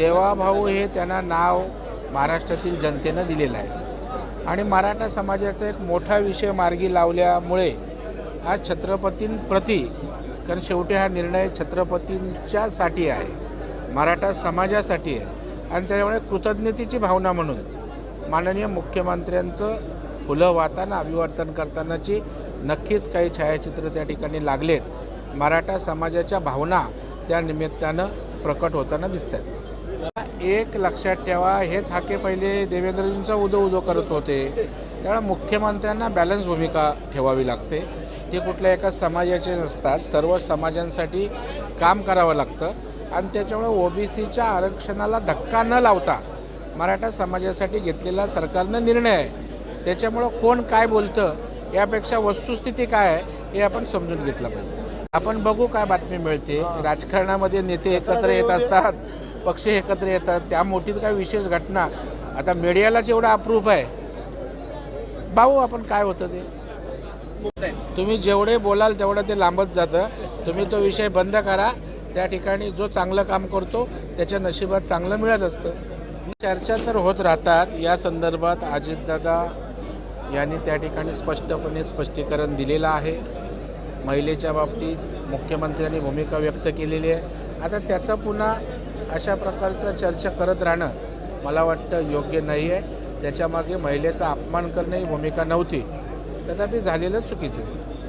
देवाभाऊ हे त्यांना नाव महाराष्ट्रातील जनतेनं दिलेलं आहे. आणि मराठा समाजाचा एक मोठा विषय मार्गी लावल्यामुळे आज छत्रपतींप्रती कारण शेवटी हा निर्णय छत्रपतींच्यासाठी आहे मराठा समाजासाठी आहे. आणि त्यामुळे कृतज्ञतेची भावना म्हणून माननीय मुख्यमंत्र्यांचं फुलं वाहताना अभिवर्तन करतानाची नक्कीच काही छायाचित्र त्या ठिकाणी लागलेत. मराठा समाजाच्या भावना त्या निमित्तानं प्रकट होताना दिसत आहेत एक लक्षात ठेवा हेच हाके पहिले देवेंद्रजींचा उदो उदो करत होते. त्यामुळे मुख्यमंत्र्यांना बॅलन्स भूमिका ठेवावी लागते. ते कुठल्या एका समाजाचे नसतात. सर्व समाजांसाठी काम करावं लागतं. आणि त्याच्यामुळे ओबीसीच्या आरक्षणाला धक्का न लावता मराठा समाजासाठी घेतलेला सरकारनं निर्णय आहे. त्याच्यामुळं कोण काय बोलतं यापेक्षा वस्तुस्थिती काय आहे हे आपण समजून घेतलं पाहिजे. आपण बघू काय बातमी मिळते. राजकारणामध्ये नेते एकत्र येत असतात. पक्ष एकत्र येतात त्या मोठीत काय विशेष घटना? आता मीडियालाच एवढा अप्रूप आहे. भाऊ आपण काय होतं ते? तुम्ही जेवढे बोलाल तेवढं ते लांबत जातं. तुम्ही तो विषय बंद करा. त्या ठिकाणी जो चांगलं काम करतो त्याच्या नशिबात चांगलं मिळत असतं. चर्चा तर होत राहतात. या संदर्भात अजितदादा यांनी त्या ठिकाणी स्पष्टपणे स्पष्टीकरण दिलेलं आहे. महिलेच्या बाबतीत मुख्यमंत्र्यांनी भूमिका व्यक्त केलेली आहे. आता त्याचं पुन्हा अशा प्रकारचं चर्चा करत राहणं मला वाटतं योग्य नाही आहे. त्याच्यामागे महिलेचा अपमान करणं ही भूमिका नव्हती. तथापि झालेलं चुकीचंच आहे.